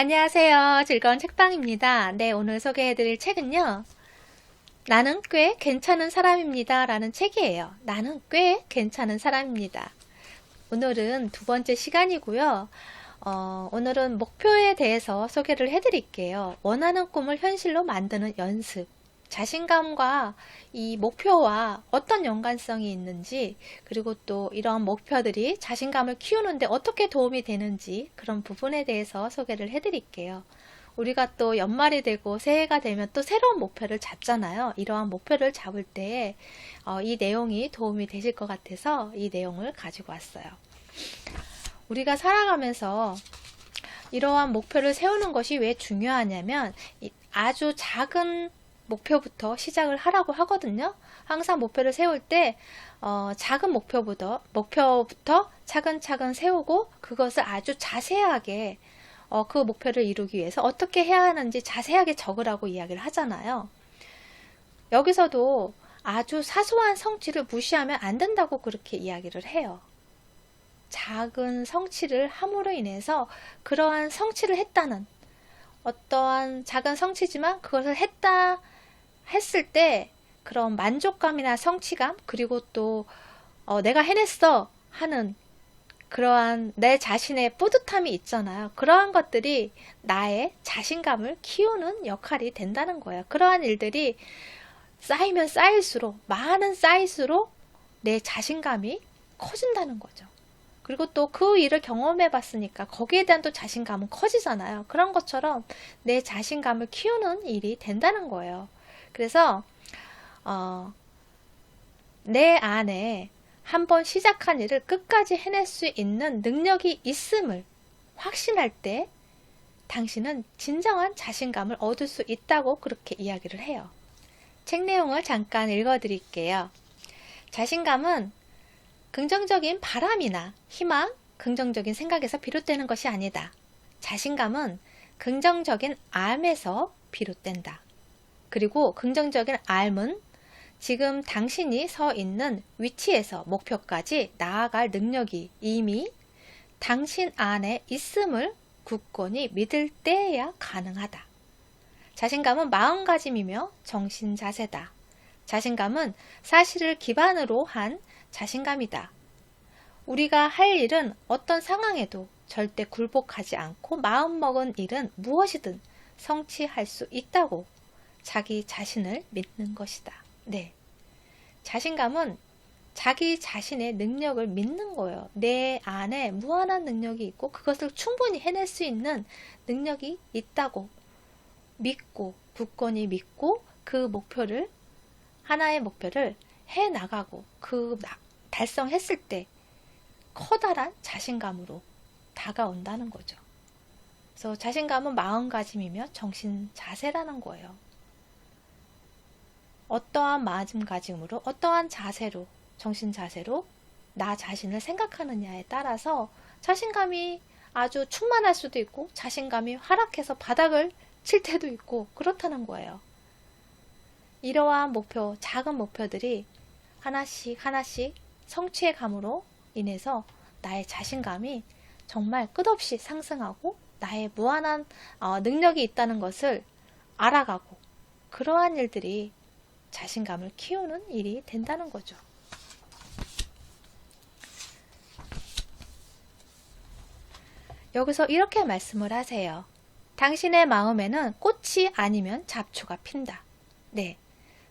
안녕하세요. 즐거운 책방입니다. 네, 오늘 소개해드릴 책은요. 나는 꽤 괜찮은 사람입니다. 라는 책이에요. 나는 꽤 괜찮은 사람입니다. 오늘은 두 번째 시간이고요. 어, 오늘은 목표에 대해서 소개를 해드릴게요. 원하는 꿈을 현실로 만드는 연습. 자신감과 이 목표와 어떤 연관성이 있는지, 그리고 또 이런 목표들이 자신감을 키우는데 어떻게 도움이 되는지 그런 부분에 대해서 소개를 해드릴게요. 우리가 또 연말이 되고 새해가 되면 또 새로운 목표를 잡잖아요. 이러한 목표를 잡을 때, 어, 이 내용이 도움이 되실 것 같아서 이 내용을 가지고 왔어요. 우리가 살아가면서 이러한 목표를 세우는 것이 왜 중요하냐면, 아주 작은 목표부터 시작을 하라고 하거든요. 항상 목표를 세울 때 어, 작은 목표부터 목표부터 차근차근 세우고 그것을 아주 자세하게 어, 그 목표를 이루기 위해서 어떻게 해야 하는지 자세하게 적으라고 이야기를 하잖아요. 여기서도 아주 사소한 성취를 무시하면 안 된다고 그렇게 이야기를 해요. 작은 성취를 함으로 인해서 그러한 성취를 했다는 어떠한 작은 성취지만 그것을 했다 했을 때 그런 만족감이나 성취감 그리고 또 어, 내가 해냈어 하는 그러한 내 자신의 뿌듯함이 있잖아요. 그러한 것들이 나의 자신감을 키우는 역할이 된다는 거예요. 그러한 일들이 쌓이면 쌓일수록 많은 쌓일수록 내 자신감이 커진다는 거죠. 그리고 또 그 일을 경험해 봤으니까 거기에 대한 또 자신감은 커지잖아요. 그런 것처럼 내 자신감을 키우는 일이 된다는 거예요. 그래서 어, 내 안에 한번 시작한 일을 끝까지 해낼 수 있는 능력이 있음을 확신할 때 당신은 진정한 자신감을 얻을 수 있다고 그렇게 이야기를 해요. 책 내용을 잠깐 읽어 드릴게요. 자신감은 긍정적인 바람이나 희망, 긍정적인 생각에서 비롯되는 것이 아니다. 자신감은 긍정적인 암에서 비롯된다. 그리고 긍정적인 알은 지금 당신이 서 있는 위치에서 목표까지 나아갈 능력이 이미 당신 안에 있음을 굳건히 믿을 때에야 가능하다. 자신감은 마음가짐이며 정신 자세다. 자신감은 사실을 기반으로 한 자신감이다. 우리가 할 일은 어떤 상황에도 절대 굴복하지 않고 마음먹은 일은 무엇이든 성취할 수 있다고 자기 자신을 믿는 것이다. 네. 자신감은 자기 자신의 능력을 믿는 거예요. 내 안에 무한한 능력이 있고 그것을 충분히 해낼 수 있는 능력이 있다고 믿고 굳건히 믿고 그 목표를 하나의 목표를 해 나가고 그 달성했을 때 커다란 자신감으로 다가온다는 거죠. 그래서 자신감은 마음가짐이며 정신 자세라는 거예요. 어떠한 마음가짐으로, 어떠한 자세로, 정신 자세로 나 자신을 생각하느냐에 따라서 자신감이 아주 충만할 수도 있고 자신감이 하락해서 바닥을 칠 때도 있고 그렇다는 거예요. 이러한 목표, 작은 목표들이 하나씩 하나씩 성취해 감으로 인해서 나의 자신감이 정말 끝없이 상승하고 나의 무한한 어, 능력이 있다는 것을 알아가고 그러한 일들이 자신감을 키우는 일이 된다는 거죠. 여기서 이렇게 말씀을 하세요. 당신의 마음에는 꽃이 아니면 잡초가 핀다. 네.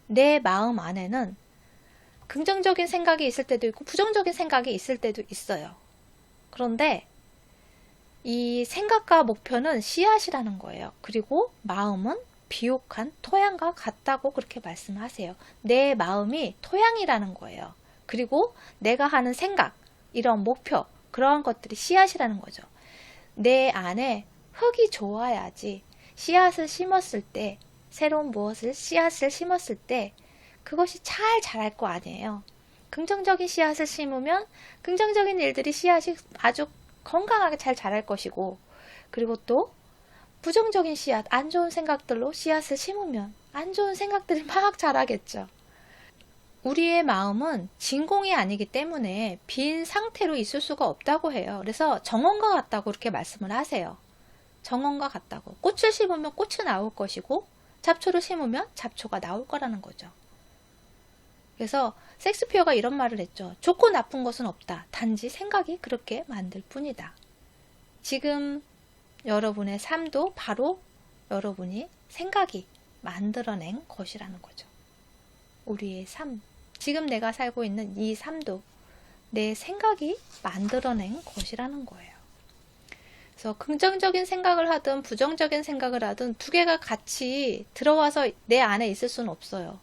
내 마음 안에는 긍정적인 생각이 있을 때도 있고 부정적인 생각이 있을 때도 있어요. 그런데 이 생각과 목표는 씨앗이라는 거예요. 그리고 마음은 비옥한 토양과 같다고 그렇게 말씀하세요. 내 마음이 토양이라는 거예요. 그리고 내가 하는 생각, 이런 목표, 그러한 것들이 씨앗이라는 거죠. 내 안에 흙이 좋아야지 씨앗을 심었을 때, 새로운 무엇을 씨앗을 심었을 때, 그것이 잘 자랄 거 아니에요. 긍정적인 씨앗을 심으면 긍정적인 일들이 씨앗이 아주 건강하게 잘 자랄 것이고, 그리고 또 부정적인 씨앗, 안 좋은 생각들로 씨앗을 심으면 안 좋은 생각들이 막 자라겠죠. 우리의 마음은 진공이 아니기 때문에 빈 상태로 있을 수가 없다고 해요. 그래서 정원과 같다고 그렇게 말씀을 하세요. 정원과 같다고. 꽃을 심으면 꽃이 나올 것이고 잡초를 심으면 잡초가 나올 거라는 거죠. 그래서 섹스피어가 이런 말을 했죠. 좋고 나쁜 것은 없다. 단지 생각이 그렇게 만들 뿐이다. 지금 여러분의 삶도 바로 여러분이 생각이 만들어낸 것이라는 거죠. 우리의 삶. 지금 내가 살고 있는 이 삶도 내 생각이 만들어낸 것이라는 거예요. 그래서 긍정적인 생각을 하든 부정적인 생각을 하든 두 개가 같이 들어와서 내 안에 있을 수는 없어요.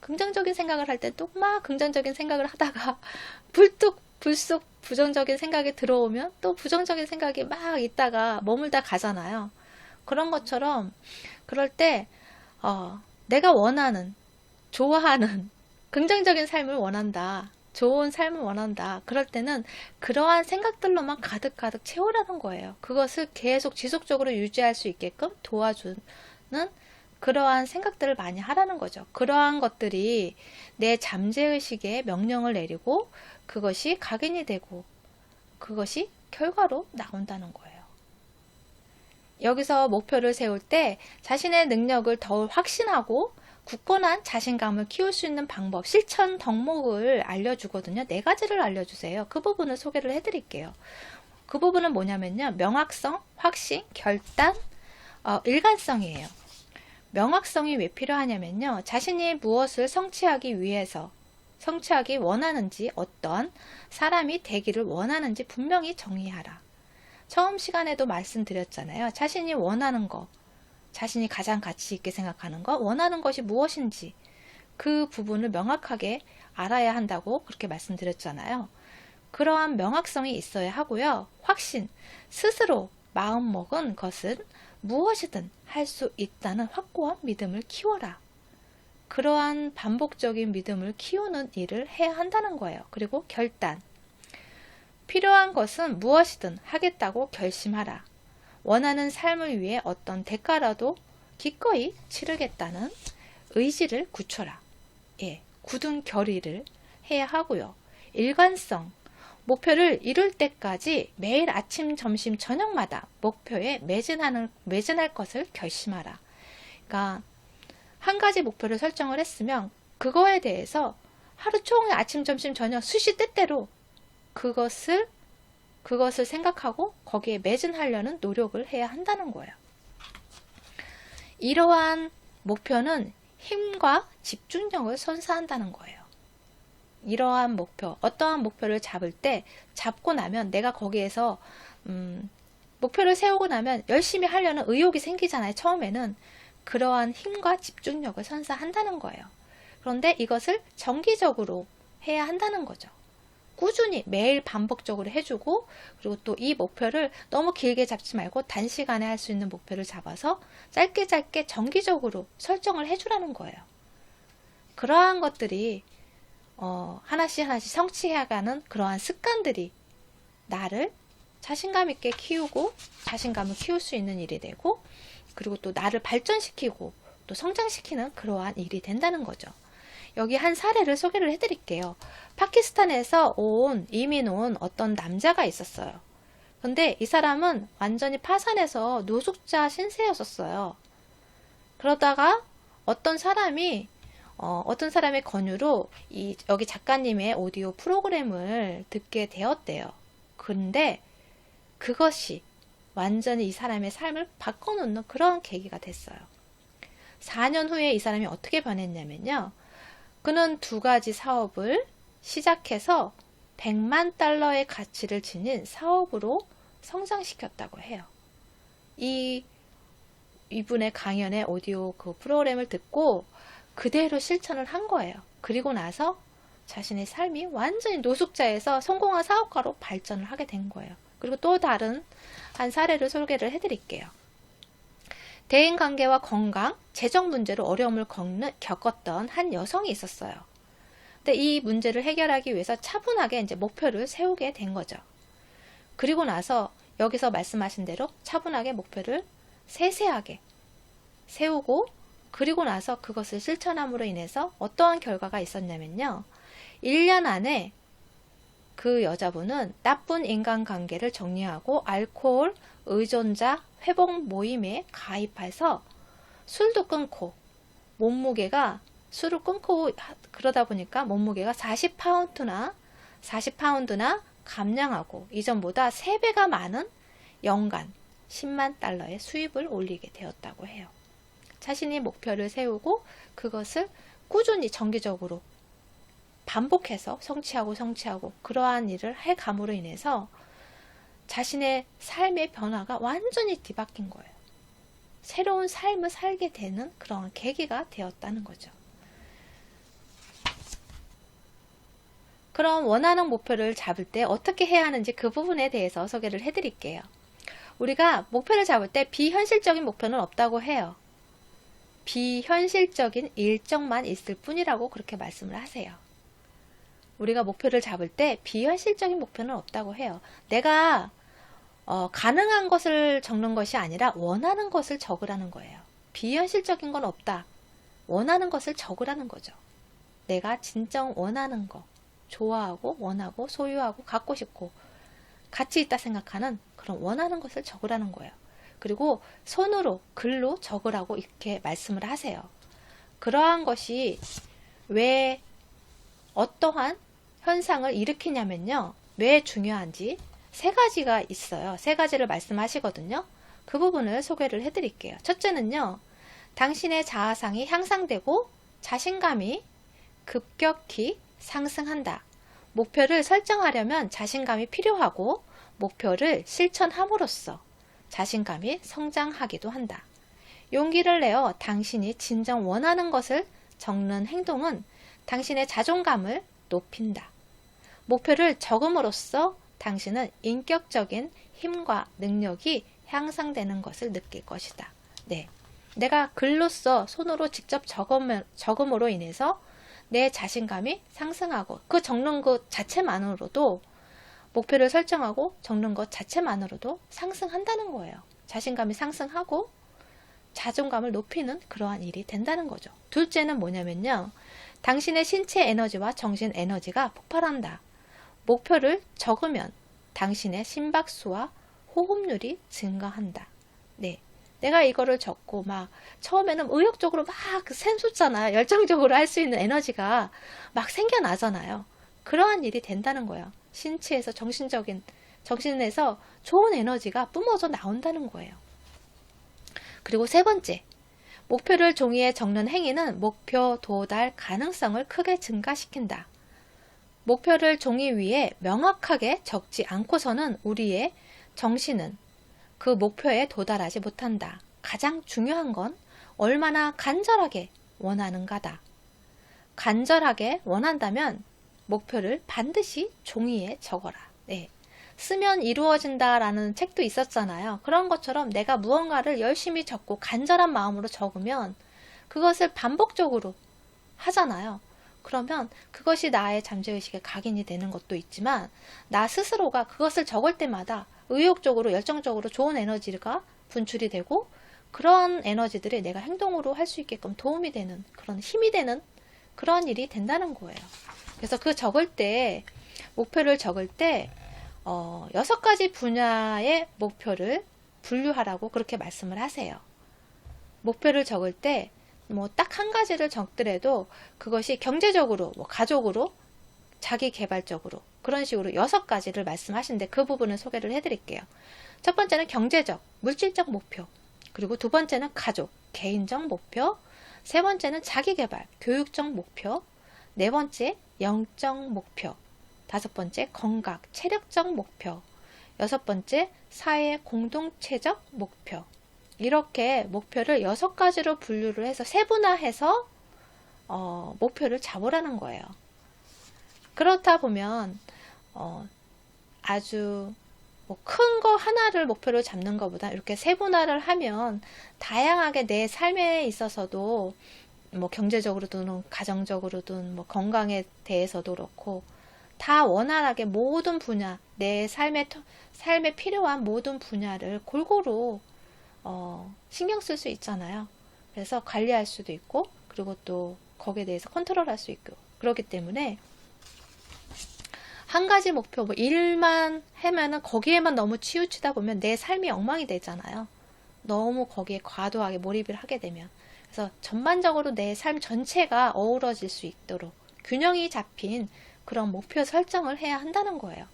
긍정적인 생각을 할 때 또 막 긍정적인 생각을 하다가 불뚝 불쑥 부정적인 생각이 들어오면 또 부정적인 생각이 막 있다가 머물다 가잖아요. 그런 것처럼 그럴 때 어, 내가 원하는 좋아하는 긍정적인 삶을 원한다. 좋은 삶을 원한다. 그럴 때는 그러한 생각들로만 가득가득 채우라는 거예요. 그것을 계속 지속적으로 유지할 수 있게끔 도와주는 그러한 생각들을 많이 하라는 거죠. 그러한 것들이 내 잠재의식에 명령을 내리고 그것이 각인이 되고 그것이 결과로 나온다는 거예요. 여기서 목표를 세울 때 자신의 능력을 더 확신하고 굳건한 자신감을 키울 수 있는 방법, 실천 덕목을 알려주거든요. 네 가지를 알려주세요. 그 부분을 소개를 해드릴게요. 그 부분은 뭐냐면요. 명확성, 확신, 결단, 어, 일관성이에요. 명확성이 왜 필요하냐면요. 자신이 무엇을 성취하기 위해서, 성취하기 원하는지, 어떤 사람이 되기를 원하는지 분명히 정의하라. 처음 시간에도 말씀드렸잖아요. 자신이 원하는 거, 자신이 가장 가치 있게 생각하는 것, 원하는 것이 무엇인지 그 부분을 명확하게 알아야 한다고 그렇게 말씀드렸잖아요. 그러한 명확성이 있어야 하고요. 확신, 스스로 마음먹은 것은 무엇이든 할 수 있다는 확고한 믿음을 키워라. 그러한 반복적인 믿음을 키우는 일을 해야 한다는 거예요. 그리고 결단. 필요한 것은 무엇이든 하겠다고 결심하라. 원하는 삶을 위해 어떤 대가라도 기꺼이 치르겠다는 의지를 굳혀라. 예, 굳은 결의를 해야 하고요. 일관성, 목표를 이룰 때까지 매일 아침, 점심, 저녁마다 목표에 매진하는, 매진할 것을 결심하라. 그러니까 한 가지 목표를 설정을 했으면 그거에 대해서 하루 종일 아침, 점심, 저녁 수시 때때로 그것을 그것을 생각하고 거기에 매진하려는 노력을 해야 한다는 거예요. 이러한 목표는 힘과 집중력을 선사한다는 거예요. 이러한 목표, 어떠한 목표를 잡을 때 잡고 나면 내가 거기에서 음, 목표를 세우고 나면 열심히 하려는 의욕이 생기잖아요. 처음에는 그러한 힘과 집중력을 선사한다는 거예요. 그런데 이것을 정기적으로 해야 한다는 거죠. 꾸준히 매일 반복적으로 해주고 그리고 또 이 목표를 너무 길게 잡지 말고 단시간에 할 수 있는 목표를 잡아서 짧게 짧게 정기적으로 설정을 해주라는 거예요. 그러한 것들이 어, 하나씩 하나씩 성취해가는 그러한 습관들이 나를 자신감 있게 키우고 자신감을 키울 수 있는 일이 되고 그리고 또 나를 발전시키고 또 성장시키는 그러한 일이 된다는 거죠. 여기 한 사례를 소개를 해드릴게요. 파키스탄에서 온, 이민 온 어떤 남자가 있었어요. 근데 이 사람은 완전히 파산해서 노숙자 신세였었어요. 그러다가 어떤 사람이 어, 어떤 사람의 권유로 이 여기 작가님의 오디오 프로그램을 듣게 되었대요. 그런데 그것이 완전히 이 사람의 삶을 바꿔놓는 그런 계기가 됐어요. 4년 후에 이 사람이 어떻게 변했냐면요. 그는 두 가지 사업을 시작해서 100만 달러의 가치를 지닌 사업으로 성장시켰다고 해요. 이 이분의 강연의 오디오 그 프로그램을 듣고 그대로 실천을 한 거예요. 그리고 나서 자신의 삶이 완전히 노숙자에서 성공한 사업가로 발전을 하게 된 거예요. 그리고 또 다른 한 사례를 소개를 해드릴게요. 대인 관계와 건강, 재정 문제로 어려움을 겪었던 한 여성이 있었어요. 근데 이 문제를 해결하기 위해서 차분하게 이제 목표를 세우게 된 거죠. 그리고 나서 여기서 말씀하신 대로 차분하게 목표를 세세하게 세우고 그리고 나서 그것을 실천함으로 인해서 어떠한 결과가 있었냐면요. 1년 안에 그 여자분은 나쁜 인간관계를 정리하고 알코올 의존자 회복 모임에 가입해서 술도 끊고 몸무게가 술을 끊고 하- 그러다 보니까 몸무게가 40파운드나 40파운드나 감량하고 이전보다 3배가 많은 연간 10만 달러의 수입을 올리게 되었다고 해요. 자신이 목표를 세우고 그것을 꾸준히 정기적으로 반복해서 성취하고 성취하고 그러한 일을 해 감으로 인해서 자신의 삶의 변화가 완전히 뒤바뀐 거예요. 새로운 삶을 살게 되는 그런 계기가 되었다는 거죠. 그럼 원하는 목표를 잡을 때 어떻게 해야 하는지 그 부분에 대해서 소개를 해드릴게요. 우리가 목표를 잡을 때 비현실적인 목표는 없다고 해요. 비현실적인 일정만 있을 뿐이라고 그렇게 말씀을 하세요. 우리가 목표를 잡을 때 비현실적인 목표는 없다고 해요. 내가 어, 가능한 것을 적는 것이 아니라 원하는 것을 적으라는 거예요. 비현실적인 건 없다. 원하는 것을 적으라는 거죠. 내가 진정 원하는 거, 좋아하고, 원하고, 소유하고, 갖고 싶고, 가치 있다 생각하는 그런 원하는 것을 적으라는 거예요. 그리고 손으로, 글로 적으라고 이렇게 말씀을 하세요. 그러한 것이 왜 어떠한 현상을 일으키냐면요. 왜 중요한지 세 가지가 있어요. 세 가지를 말씀하시거든요. 그 부분을 소개를 해드릴게요. 첫째는요. 당신의 자아상이 향상되고 자신감이 급격히 상승한다. 목표를 설정하려면 자신감이 필요하고 목표를 실천함으로써 자신감이 성장하기도 한다. 용기를 내어 당신이 진정 원하는 것을 적는 행동은 당신의 자존감을 높인다. 목표를 적음으로써 당신은 인격적인 힘과 능력이 향상되는 것을 느낄 것이다. 네. 내가 글로써 손으로 직접 적음, 적음으로 인해서 내 자신감이 상승하고 그 적는 것 자체만으로도 목표를 설정하고 적는 것 자체만으로도 상승한다는 거예요. 자신감이 상승하고 자존감을 높이는 그러한 일이 된다는 거죠. 둘째는 뭐냐면요. 당신의 신체 에너지와 정신 에너지가 폭발한다. 목표를 적으면 당신의 심박수와 호흡률이 증가한다. 네. 내가 이거를 적고 막 처음에는 의욕적으로 막그 샘솟잖아요. 열정적으로 할 수 있는 에너지가 막 생겨나잖아요. 그러한 일이 된다는 거예요. 신체에서 정신적인 정신에서 좋은 에너지가 뿜어져 나온다는 거예요. 그리고 세 번째, 목표를 종이에 적는 행위는 목표 도달 가능성을 크게 증가시킨다. 목표를 종이 위에 명확하게 적지 않고서는 우리의 정신은 그 목표에 도달하지 못한다. 가장 중요한 건 얼마나 간절하게 원하는가다. 간절하게 원한다면 목표를 반드시 종이에 적어라. 네. 쓰면 이루어진다라는 책도 있었잖아요. 그런 것처럼 내가 무언가를 열심히 적고 간절한 마음으로 적으면 그것을 반복적으로 하잖아요. 그러면 그것이 나의 잠재의식에 각인이 되는 것도 있지만 나 스스로가 그것을 적을 때마다 의욕적으로 열정적으로 좋은 에너지가 분출이 되고 그런 에너지들이 내가 행동으로 할 수 있게끔 도움이 되는 그런 힘이 되는 그런 일이 된다는 거예요. 그래서 그 적을 때 목표를 적을 때 어, 여섯 가지 분야의 목표를 분류하라고 그렇게 말씀을 하세요. 목표를 적을 때 뭐 딱 한 가지를 적더라도 그것이 경제적으로, 뭐 가족으로, 자기 개발적으로 그런 식으로 여섯 가지를 말씀하시는데 그 부분을 소개를 해드릴게요. 첫 번째는 경제적, 물질적 목표. 그리고 두 번째는 가족, 개인적 목표. 세 번째는 자기 개발, 교육적 목표. 네 번째, 영적 목표. 다섯 번째, 건강, 체력적 목표. 여섯 번째, 사회 공동체적 목표. 이렇게 목표를 여섯 가지로 분류를 해서 세분화해서 어, 목표를 잡으라는 거예요. 그렇다 보면 어, 아주 뭐 큰 거 하나를 목표로 잡는 것보다 이렇게 세분화를 하면 다양하게 내 삶에 있어서도 뭐 경제적으로든 가정적으로든 뭐 건강에 대해서도 그렇고 다 원활하게 모든 분야 내 삶에 삶에 필요한 모든 분야를 골고루 어, 신경 쓸 수 있잖아요. 그래서 관리할 수도 있고 그리고 또 거기에 대해서 컨트롤할 수 있고 그렇기 때문에 한 가지 목표 뭐 일만 하면은 거기에만 너무 치우치다 보면 내 삶이 엉망이 되잖아요. 너무 거기에 과도하게 몰입을 하게 되면. 그래서 전반적으로 내 삶 전체가 어우러질 수 있도록 균형이 잡힌 그런 목표 설정을 해야 한다는 거예요.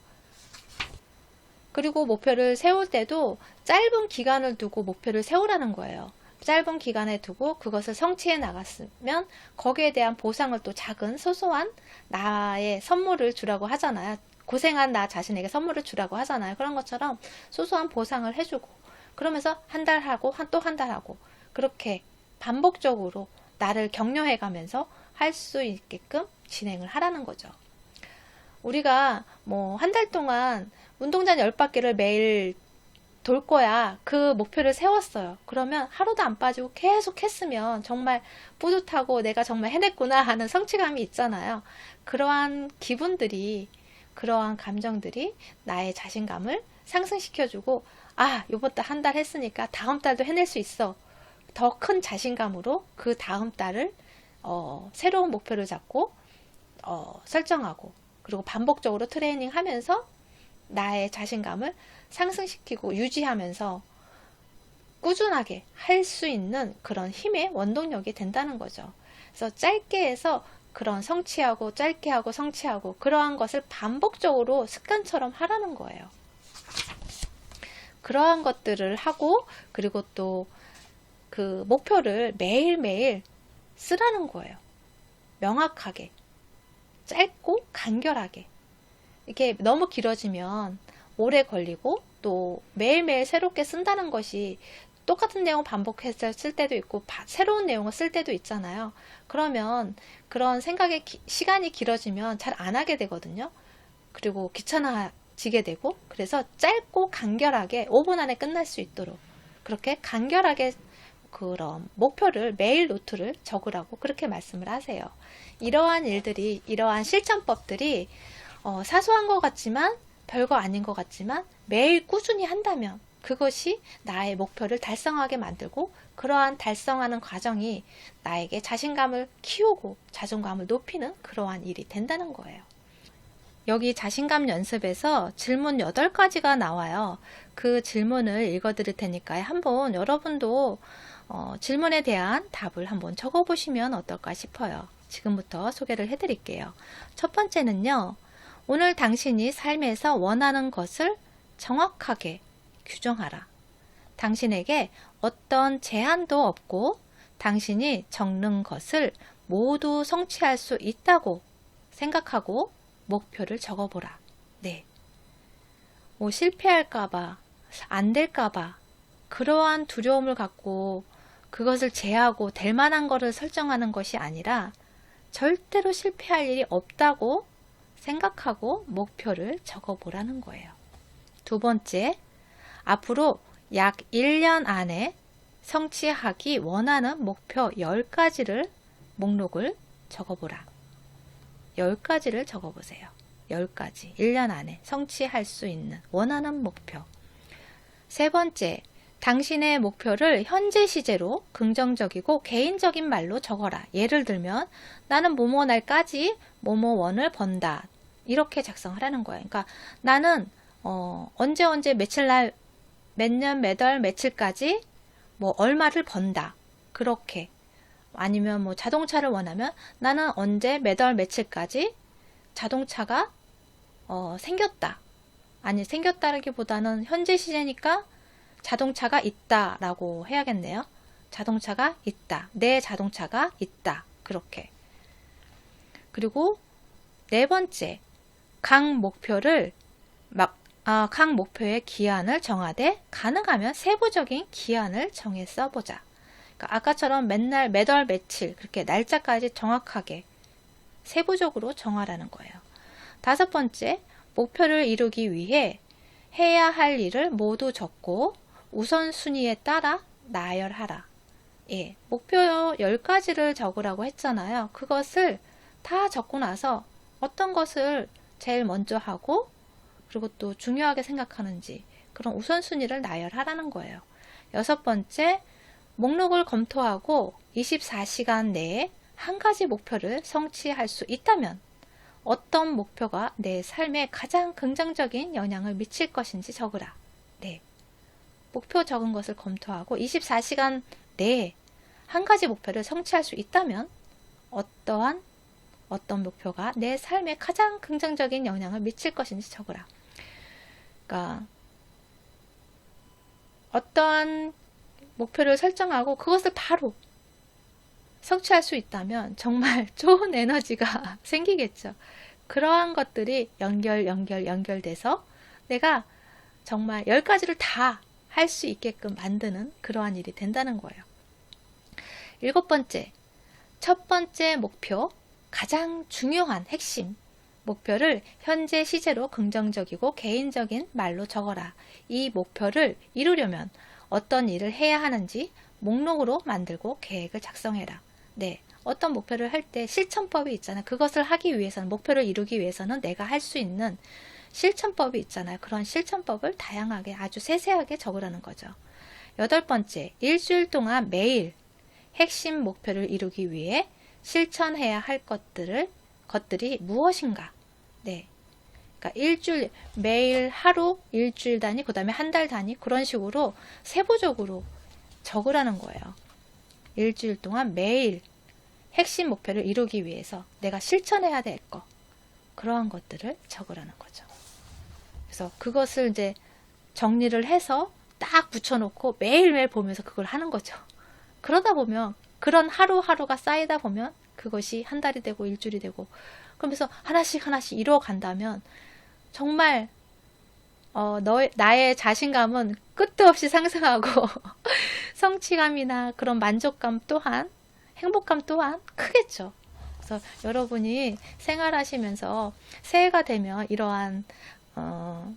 그리고 목표를 세울 때도 짧은 기간을 두고 목표를 세우라는 거예요. 짧은 기간에 두고 그것을 성취해 나갔으면 거기에 대한 보상을 또 작은 소소한 나의 선물을 주라고 하잖아요. 고생한 나 자신에게 선물을 주라고 하잖아요. 그런 것처럼 소소한 보상을 해주고 그러면서 한 달 하고 또 한 달 하고 그렇게 반복적으로 나를 격려해 가면서 할 수 있게끔 진행을 하라는 거죠. 우리가 뭐 한 달 동안 운동장 10바퀴를 매일 돌 거야. 그 목표를 세웠어요. 그러면 하루도 안 빠지고 계속 했으면 정말 뿌듯하고 내가 정말 해냈구나 하는 성취감이 있잖아요. 그러한 기분들이, 그러한 감정들이 나의 자신감을 상승시켜주고, 아, 요번 달 한 달 했으니까 다음 달도 해낼 수 있어. 더 큰 자신감으로 그 다음 달을, 어, 새로운 목표를 잡고, 어, 설정하고, 그리고 반복적으로 트레이닝 하면서 나의 자신감을 상승시키고 유지하면서 꾸준하게 할 수 있는 그런 힘의 원동력이 된다는 거죠. 그래서 짧게 해서 그런 성취하고 짧게 하고 성취하고 그러한 것을 반복적으로 습관처럼 하라는 거예요. 그러한 것들을 하고 그리고 또 그 목표를 매일매일 쓰라는 거예요. 명확하게. 짧고 간결하게. 이게 너무 길어지면 오래 걸리고 또 매일매일 새롭게 쓴다는 것이 똑같은 내용 반복해서 쓸 때도 있고 바, 새로운 내용을 쓸 때도 있잖아요. 그러면 그런 생각의 기, 시간이 길어지면 잘 안 하게 되거든요. 그리고 귀찮아지게 되고 그래서 짧고 간결하게 5분 안에 끝날 수 있도록 그렇게 간결하게 그런 목표를 매일 노트를 적으라고 그렇게 말씀을 하세요. 이러한 일들이 이러한 실천법들이 어, 사소한 것 같지만 별거 아닌 것 같지만 매일 꾸준히 한다면 그것이 나의 목표를 달성하게 만들고 그러한 달성하는 과정이 나에게 자신감을 키우고 자존감을 높이는 그러한 일이 된다는 거예요. 여기 자신감 연습에서 질문 8가지가 나와요. 그 질문을 읽어 드릴 테니까 한번 여러분도 어, 질문에 대한 답을 한번 적어 보시면 어떨까 싶어요. 지금부터 소개를 해 드릴게요. 첫 번째는요. 오늘 당신이 삶에서 원하는 것을 정확하게 규정하라. 당신에게 어떤 제한도 없고 당신이 적는 것을 모두 성취할 수 있다고 생각하고 목표를 적어보라. 네. 뭐 실패할까봐, 안 될까봐, 그러한 두려움을 갖고 그것을 제하고 될 만한 것을 설정하는 것이 아니라 절대로 실패할 일이 없다고 생각하고 목표를 적어보라는 거예요. 두 번째, 앞으로 약 1년 안에 성취하기 원하는 목표 10가지를 목록을 적어보라. 10가지를 적어보세요. 10가지. 1년 안에 성취할 수 있는 원하는 목표. 세 번째, 당신의 목표를 현재 시제로 긍정적이고 개인적인 말로 적어라. 예를 들면, 나는 뭐뭐 날까지 뭐뭐 원을 번다. 이렇게 작성하라는 거예요. 그러니까 나는 어, 언제 언제 며칠 날 몇 년 몇 월 며칠까지 뭐 얼마를 번다. 그렇게 아니면 뭐 자동차를 원하면 나는 언제 몇 월 며칠까지 자동차가 어, 생겼다. 아니 생겼다라기보다는 현재 시제니까 자동차가 있다라고 해야겠네요. 자동차가 있다. 내 자동차가 있다. 그렇게. 그리고 네 번째, 각 목표를 막 아, 각 목표의 기한을 정하되 가능하면 세부적인 기한을 정해 써보자. 그러니까 아까처럼 맨날 매달 며칠 그렇게 날짜까지 정확하게 세부적으로 정하라는 거예요. 다섯 번째, 목표를 이루기 위해 해야 할 일을 모두 적고 우선순위에 따라 나열하라. 예, 목표 10가지를 적으라고 했잖아요. 그것을 다 적고 나서 어떤 것을 제일 먼저 하고 그리고 또 중요하게 생각하는지 그런 우선순위를 나열하라는 거예요. 여섯 번째, 목록을 검토하고 24시간 내에 한 가지 목표를 성취할 수 있다면 어떤 목표가 내 삶에 가장 긍정적인 영향을 미칠 것인지 적으라. 네. 목표 적은 것을 검토하고 24시간 내에 한 가지 목표를 성취할 수 있다면 어떠한 어떤 목표가 내 삶에 가장 긍정적인 영향을 미칠 것인지 적으라. 그러니까 어떠한 목표를 설정하고 그것을 바로 성취할 수 있다면 정말 좋은 에너지가 생기겠죠. 그러한 것들이 연결, 연결, 연결돼서 내가 정말 열 가지를 다 할 수 있게끔 만드는 그러한 일이 된다는 거예요. 일곱 번째, 첫 번째 목표, 가장 중요한 핵심 목표를 현재 시제로 긍정적이고 개인적인 말로 적어라. 이 목표를 이루려면 어떤 일을 해야 하는지 목록으로 만들고 계획을 작성해라. 네. 어떤 목표를 할 때 실천법이 있잖아요. 그것을 하기 위해서는, 목표를 이루기 위해서는 내가 할 수 있는 실천법이 있잖아요. 그런 실천법을 다양하게 아주 세세하게 적으라는 거죠. 여덟 번째, 일주일 동안 매일 핵심 목표를 이루기 위해 실천해야 할 것들을, 것들이 무엇인가? 네. 그러니까 일주일, 매일 하루, 일주일 단위, 그 다음에 한 달 단위, 그런 식으로 세부적으로 적으라는 거예요. 일주일 동안 매일 핵심 목표를 이루기 위해서 내가 실천해야 될 거, 그러한 것들을 적으라는 거죠. 그래서 그것을 이제 정리를 해서 딱 붙여놓고 매일매일 보면서 그걸 하는 거죠. 그러다 보면 그런 하루하루가 쌓이다 보면 그것이 한 달이 되고 일주일이 되고 그러면서 하나씩 하나씩 이루어 간다면 정말 어, 너, 나의 자신감은 끝도 없이 상승하고 성취감이나 그런 만족감 또한 행복감 또한 크겠죠. 그래서 여러분이 생활하시면서 새해가 되면 이러한 어,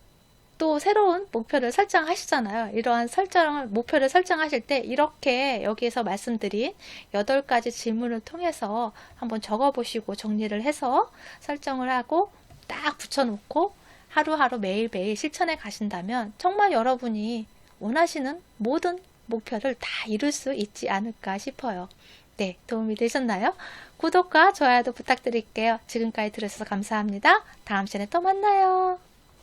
또 새로운 목표를 설정하시잖아요. 이러한 설정을 목표를 설정하실 때 이렇게 여기에서 말씀드린 여덟 가지 질문을 통해서 한번 적어 보시고 정리를 해서 설정을 하고 딱 붙여 놓고 하루하루 매일매일 실천해 가신다면 정말 여러분이 원하시는 모든 목표를 다 이룰 수 있지 않을까 싶어요. 네, 도움이 되셨나요? 구독과 좋아요도 부탁드릴게요. 지금까지 들으셔서 감사합니다. 다음 시간에 또 만나요.